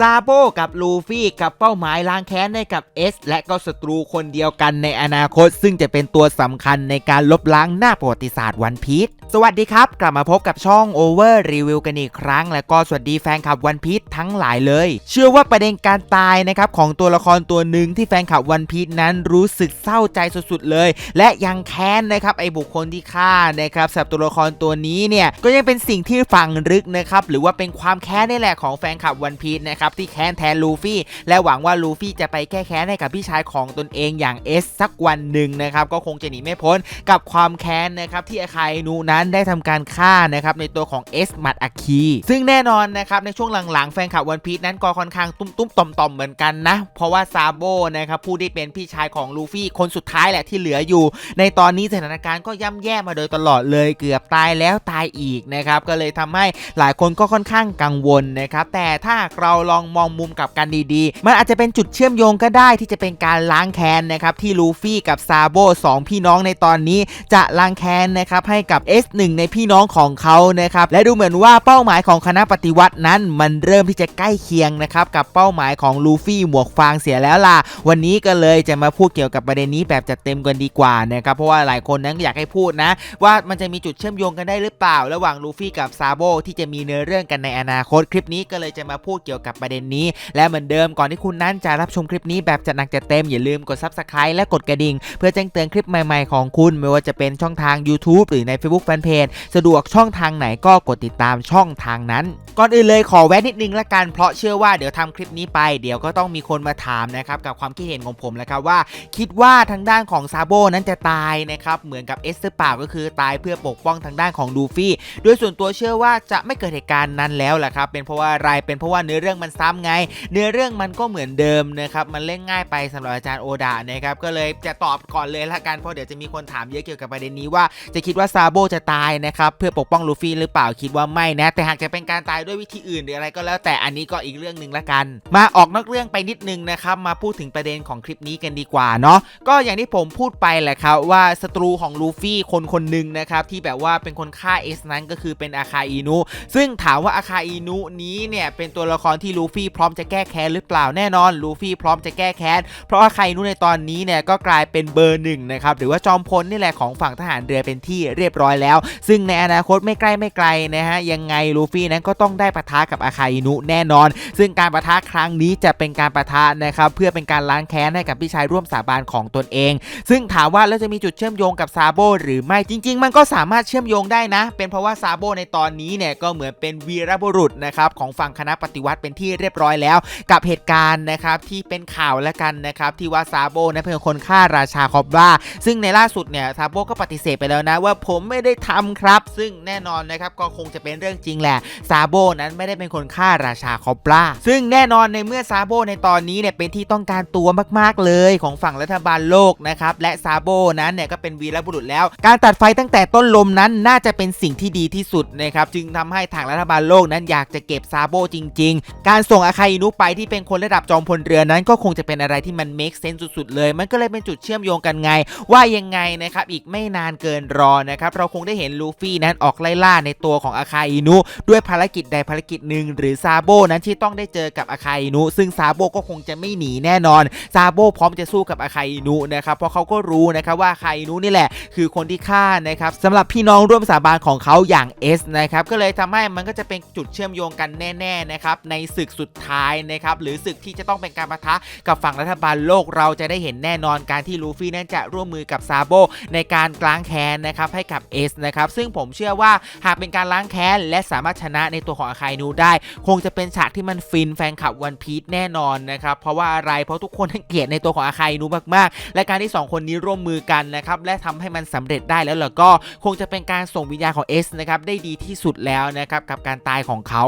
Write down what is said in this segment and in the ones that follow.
ซาโบกับลูฟี่กับเป้าหมายล้างแค้นให้กับเอสและก็ศัตรูคนเดียวกันในอนาคต ซึ่งจะเป็นตัวสำคัญในการลบล้างหน้าประวัติศาสตร์วันพีชสวัสดีครับ กลับมาพบกับช่อง Over Review กันอีกครั้ง และก็สวัสดีแฟนคลับวันพีชทั้งหลายเลย เชื่อว่าประเด็นการตายนะครับของตัวละครตัวหนึ่งที่แฟนคลับวันพีชนั้นรู้สึกเศร้าใจสุดๆเลย และยังแค้นนะครับไอบุคคลที่ฆ่านะครับสำหรับตัวละครตัวนี้เนี่ยก็ยังเป็นสิ่งที่ฝังลึกนะครับหรือว่าเป็นความแค้นนี่แหละของแฟนคลับวันพีชนะครับที่แค้นแทนลูฟี่และหวังว่าลูฟี่จะไปแก้แค้นให้กับพี่ชายของตนเองอย่างเอสสักวันหนึ่งนะครับก็คงจะหนีไม่พ้นกับความแค้นนะครับที่อาคายนูนนได้ทำการฆ่านะครับในตัวของเอสมัดอาคี ซึ่งแน่นอนนะครับในช่วงหลังๆ แฟนคลับวันพีชนั้นก็ค่อนข้างตุ้มๆต่อมๆเหมือนกันนะ เพราะว่าซาโบนะครับผู้ที่เป็นพี่ชายของลูฟี่คนสุดท้ายแหละที่เหลืออยู่ ในตอนนี้สถานการณ์ก็ย่ำแย่มาโดยตลอดเลยเกือบตายแล้วตายอีกนะครับก็เลยทำให้หลายคนก็ค่อนข้างกังวลนะครับแต่ถ้าเราลองมองมุมกลับกันดีๆ มันอาจจะเป็นจุดเชื่อมโยงก็ได้ที่จะเป็นการล้างแค้นนะครับที่ลูฟี่กับซาโบสองพี่น้องในตอนนี้จะล้างแค้นนะครับให้กับเ S1 ในพี่น้องของเขานะครับและดูเหมือนว่าเป้าหมายของคณะปฏิวัตินั้น มันเริ่มที่จะใกล้เคียงนะครับกับเป้าหมายของลูฟี่หมวกฟางเสียแล้วล่ะ วันนี้ก็เลยจะมาพูดเกี่ยวกับประเด็นนี้แบบจัดเต็มกันดีกว่านะครับเพราะว่าหลายคนนั้นอยากให้พูดนะ ว่ามันจะมีจุดเชื่อมโยงกันได้หรือเปล่า ระหว่างลูฟี่กับซาโบที่จะมีเนื้อเรื่องกันในอนาคตคลิปนี้ก็เลยจะมาพูดเกี่ยวกับประเด็นนี้ และเหมือนเดิมก่อนที่คุณนั้นจะรับชมคลิปนี้แบบจัดหนักจัดเต็มอย่าลืมกด subscribe และกดกระดิ่ง เพื่อแจ้งเตือนคลิปใหม่ๆของคุณ ไม่ว่าจะเป็นช่องทาง YouTube หรือใน Facebook Fanpage สะดวกช่องทางไหนก็กดติดตามช่องทางนั้น ก่อนอื่นเลยขอแวะนิดนึงละกันเพราะเชื่อว่าเดี๋ยวทำคลิปนี้ไป เดี๋ยวก็ต้องมีคนมาถามนะครับกับความคิดเห็นของผมแล้วครับว่า คิดว่าทางด้านของซาโบนั้นจะตายนะครับเหมือนกับเอสหรือเปล่าก็คือตายเพื่อปกป้องทางด้านของลูฟี่โดยส่วนตัวเชื่อว่าจะไม่เกิดเหตุการณ์นั้นแล้วแหละครับเป็นเพราะว่าอะไรเป็นเพราะว่าเนื้อเรื่องมันซ้ำไง เนื้อเรื่องมันก็เหมือนเดิมนะครับมันเล่นง่ายไปสำหรับอาจารย์โอดานะครับก็เลยจะตอบก่อนเลยละกันเพราะเดี๋ยวจะมีคนถามเยอะเกี่ยวกับประเด็นนี้ว่าจะคิดว่าซาโบจะตายนะครับเพื่อปกป้องลูฟี่หรือเปล่าคิดว่าไม่นะ แต่หากจะเป็นการตายด้วยวิธีอื่นหรืออะไรก็แล้ว แต่อันนี้ก็อีกเรื่องหนึ่งละกัน มาออกนอกเรื่องไปนิดนึงนะครับมาพูดถึงประเด็นของคลิปนี้กันดีกว่าเนาะก็อย่างที่ผมพูดไปแหละครับว่าศัตรูของลูฟี่คนคนหนึ่งนะครับที่แบบว่าเป็นคนฆ่าเอสนั้นก็คือเป็นอาคาอินุซึ่งถามว่าอาคาอินุนี้เนี่ยเป็นตัวละครที่ลูฟี่พร้อมจะแก้แค้นหรือเปล่าแน่นอนลูฟี่พร้อมจะแก้แค้นเพราะอาคาอินุในตอนนี้เนี่ยก็กลายเป็นเบอร์หนึ่งนะครับหรือว่าจอมพลนี่แหละของฝั่งทหารเรือเป็นที่เรียบร้อยแล้วซึ่งในอนาคตไม่ใกล้ไม่ไกลนะฮะยังไงลูฟี่นั้นก็ต้องได้ปะทะกับอาคาอินุแน่นอน ซึ่งการปะทะครั้งนี้จะเป็นการปะทะนะครับเพื่อเป็นการล้างแค้นให้กับพี่ชายร่วมสาบานของตนเอง ซึ่งถามว่าแล้วจะมีจุดเชื่อมโยงกับซาโบหรือไม่จริง ๆ มันก็สามารถเชื่อมโยงได้นะ เป็นเพราะว่าซาโบในตอนนี้เนี่ยก็เหมือนเป็นวีรบุรุษนะครับของฝั่งคณะปฏิวัติเป็นที่เรียบร้อยแล้ว กับเหตุการณ์นะครับที่เป็นข่าวแล้วกันนะครับที่ว่าซาโบนั้นเป็นคนฆ่าราชาคอบราซึ่งในล่าสุดเนี่ยซาโบก็ปฏิเสธไปแล้วนะว่าผมไม่ได้ทำครับ ซึ่งแน่นอนนะครับก็คงจะเป็นเรื่องจริงแหละซาโบนั้นไม่ได้เป็นคนฆ่าราชาคอบราซึ่งแน่นอนในเมื่อซาโบในตอนนี้เนี่ยเป็นที่ต้องการตัวมากๆเลยของฝั่งรัฐบาลโลกนะครับและซาโบนั้นเนี่ยก็เป็นวีรบุรุษแล้ว การตัดไฟตั้งแต่ต้นลมนั้นน่าจะเป็นสิ่งที่ดีที่สุดนะครับจึงทำให้ทางรัฐบาลโลกนั้นอยากจะเก็บซาโบจริง ๆ การส่งอาคาอินุไปที่เป็นคนระดับจอมพลเรือนั้น ก็คงจะเป็นอะไรที่มัน make sense สุดๆเลย มันก็เลยเป็นจุดเชื่อมโยงกันไง ว่ายังไงนะครับอีกไม่นานเกินรอนะครับเราคงได้เห็นลูฟี่นั้นออกไล่ล่าในตัวของอาคาอินุ ด้วยภารกิจใดภารกิจหนึ่งหรือซาโบนั้นที่ต้องได้เจอกับอาคาอินุ ซึ่งซาโบก็คงจะไม่หนีแน่นอนซาโบพร้อมจะสู้กับอาคาอินุนะครับเพราะเขาก็รู้นะครับว่าอาคาอินุนี่แหละ คือคนที่ฆ่านะครับสำหรับพี่น้องร่วมสาบานของเขาอย่าง S นะครับก็เลยทำให้มันก็จะเป็นจุดเชื่อมโยงกันแน่ๆนะครับในศึกสุดท้ายนะครับหรือศึกที่จะต้องเป็นการปะทะกับฝั่งรัฐบาลโลกเราจะได้เห็นแน่นอนการที่ลูฟี่นั้นจะร่วมมือกับซาโบในการกล้างแค้นนะครับให้กับ S นะครับซึ่งผมเชื่อว่าหากเป็นการล้างแค้นและสามารถชนะในตัวของอาคายนูได้ คงจะเป็นฉากที่มันฟินแฟนคลับวันพีชแน่นอนนะครับเพราะว่าอะไรเพราะทุกคนเกลียดในตัวของอาคายนูมากๆ และการที่ 2 คนนี้ร่วมมือกันนะครับและทำให้มันสำเร็จได้แล้วล่ะก็คงจะเป็นการส่งวิญญาณของเอสนะครับได้ดีที่สุดแล้วนะครับกับการตายของเขา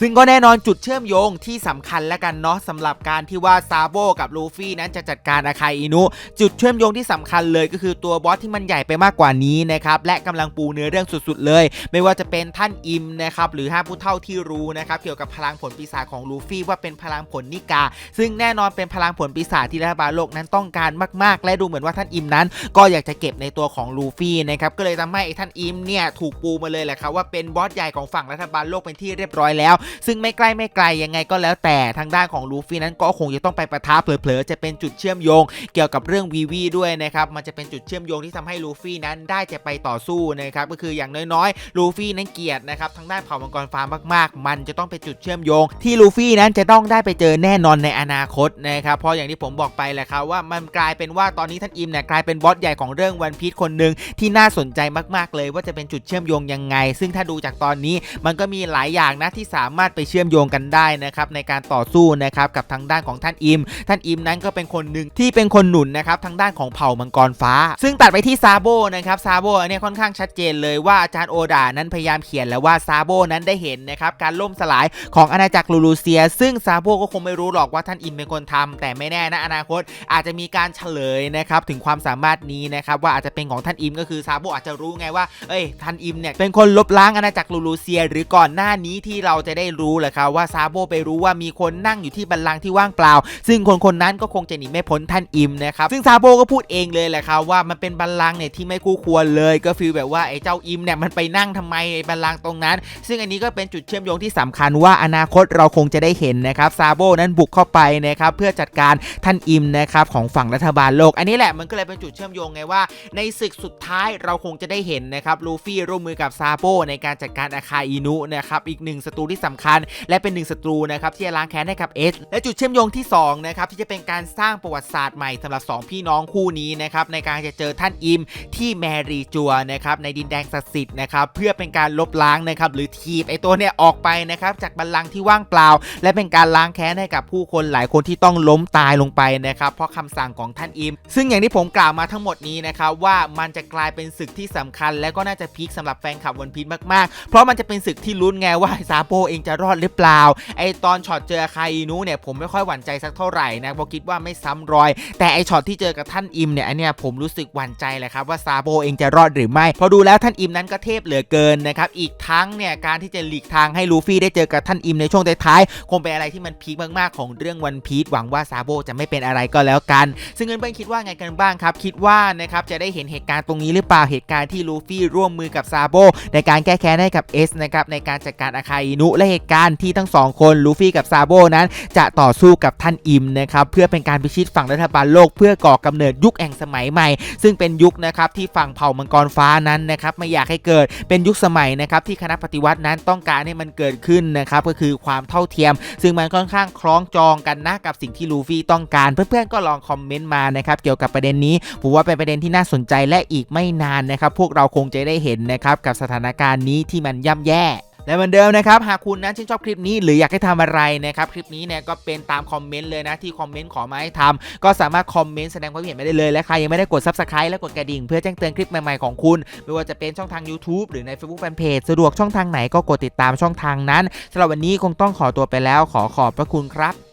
ซึ่งก็แน่นอนจุดเชื่อมโยงที่สำคัญแล้วกันเนาะสำหรับการที่ว่าซาโบกับลูฟี่นั้นจะจัดการอาคาอินุจุดเชื่อมโยงที่สำคัญเลยก็คือตัวบอสที่มันใหญ่ไปมากกว่านี้นะครับและกำลังปูเนื้อเรื่องสุดๆเลย ไม่ว่าจะเป็นท่านอิมนะครับหรือห้าผู้เท่าที่รู้นะครับเกี่ยวกับพลังผลปีศาจของลูฟี่ว่าเป็นพลังผลนิกา ซึ่งแน่นอนเป็นพลังผลปีศาจที่รัฐบาลโลกนั้นต้องการมากๆ และดูเหมือนว่าท่านอิมนั้น ก็อยากจะเก็บในตัวของลูฟี่นะครับก็เลยทำให้ไอ้ท่านอิมเนี่ยถูกปูมาเลยแหละครับว่าเป็นบอสใหญ่ของฝั่งรัฐบาลโลกเป็นที่เรียบร้อยแล้วซึ่งไม่ใกล้ไม่ไกลยังไงก็แล้วแต่ทางด้านของลูฟี่นั้นก็คงจะต้องไปประทะเผลอๆจะเป็นจุดเชื่อมโยง เกี่ยวกับเรื่องวีวีด้วยนะครับมันจะเป็นจุดเชื่อมโยงที่ทำให้ลูฟี่นั้นได้จะไปต่อสู้นะครับก็คืออย่างน้อยๆลูฟี่นั้นเกลียดนะครับทางด้านเผ่ามังกรฟ้ามากๆ มันจะต้องเป็นจุดเชื่อมโยง ที่ลูฟี่นั้นจะต้องได้ไปเจอแน่นอนในอนาคตนะครับเพราะอย่างที่ผมบอกไปแหละครับว่ามันกลายเป็นว่าตอนนี้ท่านอิมเนี่ยกลายเป็นบอสใหญ่ของเรื่องวันพีชคนหนึ่งที่น่าสนใจมากๆเลย ว่าจะเป็นจุดเชื่อมโยงยังไง ซึ่งถ้าดูจากตอนนี้มันก็มีหลายอย่างนะที่สามารถไปเชื่อมโยงกันได้นะครับในการต่อสู้นะครับกับทางด้านของท่านอิม ท่านอิมนั้นก็เป็นคนหนึ่งที่เป็นคนหนุนนะครับทางด้านของเผ่ามังกรฟ้า ซึ่งตัดไปที่ซาโบนะครับซาโบอันเนี้ยค่อนข้างชัดเจนเลยว่าอาจารย์โอดานั้นพยายามเขียนแล้วว่าซาโบนั้นได้เห็นนะครับการล่มสลายของอาณาจักรลูลูเซีย ซึ่งซาโบก็คงไม่รู้หรอกว่าท่านอิมเป็นคนทำแต่ไม่แน่นะอนาคตอาจจะมีการเฉลยนะครับถึงความสามารถนี้นะครับว่าอาจจะเป็นของท่านอิมก็คือซาโบอาจจะรู้ไงว่าเอ้ยท่านอิมเนี่ยเป็นคนลบล้างอาณาจักรลูลูเซีย หรือก่อนหน้านี้ที่เราจะได้รู้แหละครับว่าซาโบไปรู้ว่ามีคนนั่งอยู่ที่บัลลังก์ที่ว่างเปล่า ซึ่งคนคนนั้นก็คงจะหนีไม่พ้นท่านอิมนะครับซึ่งซาโบก็พูดเองเลยแหละครับว่ามันเป็นบัลลังก์เนี่ยที่ไม่คู่ควรเลยก็ฟีลแบบว่าไอ้เจ้าอิมเนี่ยมันไปนั่งทำไมไอ้บัลลังก์ตรงนั้น ซึ่งอันนี้ก็เป็นจุดเชื่อมโยงที่สำคัญว่าอนาคตเราคงจะได้เห็นนะครับซาโบนั้นบุกเข้าไปนะครับเพื่อจัดการท่านอิมนะครับของฝั่งรัฐบาลโลก อันนี้แหละมันก็เลยเป็นจุดเชื่อมโยงไงว่า ในศึกสุดท้ายเราคงจะได้เห็นนะครับลูฟี่ร่วมมือกับซาโบในการจัดการอาคาอินุนะครับอีกหนึ่งศัตรูที่สำคัญ และเป็นหนึ่งศัตรูนะครับที่จะล้างแค้นให้กับเอสและจุดเชื่อมโยงที่สองนะครับที่จะเป็นการสร้างประวัติศาสตร์ใหม่สำหรับสองพี่น้องคู่นี้นะครับในการจะเจอท่านอิมที่แมรีจัวนะครับในดินแดงศักดิ์สิทธิ์นะครับเพื่อเป็นการลบล้างนะครับหรือทีบไอตัวเนี่ยออกไปนะครับจากบัลลังก์ที่ว่างเปล่า และเป็นการล้างแค้นให้กับผู้คนหลายคนที่ต้องล้มตายลงไปนะครับเพราะคำสั่งของท่านอิม ซึ่งอย่างที่ผมกล่าวมาทั้งหมดนี้นะครับว่ามันจะกลายเป็นศึกที่สำคัญ และก็น่าจะพีคสำหรับแฟนคลับวันพีชมากๆ เพราะมันจะเป็นศึกที่ลุ้นไงว่าซาโปเองจะรอดหรือเปล่า ไอตอนช็อตเจอคาอินุเนี่ยผมไม่ค่อยหวั่นใจสักเท่าไหร่นะเพราะคิดว่าไม่ซ้ำรอย แต่ไอช็อตที่เจอกับท่านอิมเนี่ยอันเนี้ยผมรู้สึกหวั่นใจแหละครับว่าซาโปเองจะรอดหรือไม่เพอดูแล้วท่านอิมนั้นก็เทพเหลือเกินนะครับอีกทั้งเนี่ยการที่จะหลีกทางให้ลูฟี่ได้เจอกับท่านอิมในช่วงท้ายๆคงเป็นอะไรที่มันพีคมากๆของเรื่องวันพีชหวังว่าซาโบจะไม่เป็นอะไรก็แล้วกัน ซึ่งเพื่อนๆคิดว่าไงกันบ้างครับ คิดว่านะครับจะได้เห็นเหตุการณ์ตรงนี้หรือเปล่าเหตุการณ์ที่ลูฟี่ร่วมมือกับซาโบในการแก้แค้นให้กับเอสนะครับในการจัดการอาคาอินุและเหตุการณ์ที่ทั้งสองคนลูฟี่กับซาโบนั้น จะต่อสู้กับท่านอิมนะครับเพื่อเป็นการพิชิตฝั่งรัฐบาลโลก เพื่อก่อกำเนิดยุคแห่งสมัยใหม่ ซึ่งเป็นยุคนะครับที่ฝั่งเผ่ามังกรฟ้านั้นนะครับไม่อยากให้เกิดเป็นยุคสมัยนะครับที่คณะปฏิวัตินั้นต้องการให้มันเกิดขึ้นนะครับก็คือความเท่าเทียม ซึ่งมันค่อนข้างคล้องจองกันนะกับสิ่งที่ลูฟี่ต้องการ เพื่อนๆก็ลองคอมเมนต์มานะครับเกี่ยวกับประเด็นนี้ผมว่าเป็นประเด็นที่น่าสนใจและอีกไม่นานนะครับพวกเราคงจะได้เห็นนะครับกับสถานการณ์นี้ที่มันย่ำแย่ และเหมือนเดิมนะครับหากคุณนั้นชื่นชอบคลิปนี้หรืออยากให้ทำอะไรนะครับคลิปนี้เนี่ยก็เป็นตามคอมเมนต์เลยนะที่คอมเมนต์ขอมาให้ทำก็สามารถคอมเมนต์แสดงความเห็นมาได้เลยและใครยังไม่ได้กด subscribe และกดกระดิ่งเพื่อแจ้งเตือนคลิปใหม่ๆของคุณ ไม่ว่าจะเป็นช่องทาง YouTube หรือใน Facebook Fanpage สะดวกช่องทางไหนก็กดติดตามช่องทางนั้นสำหรับวันนี้คงต้องขอตัวไปแล้วขอขอบพระคุณครับ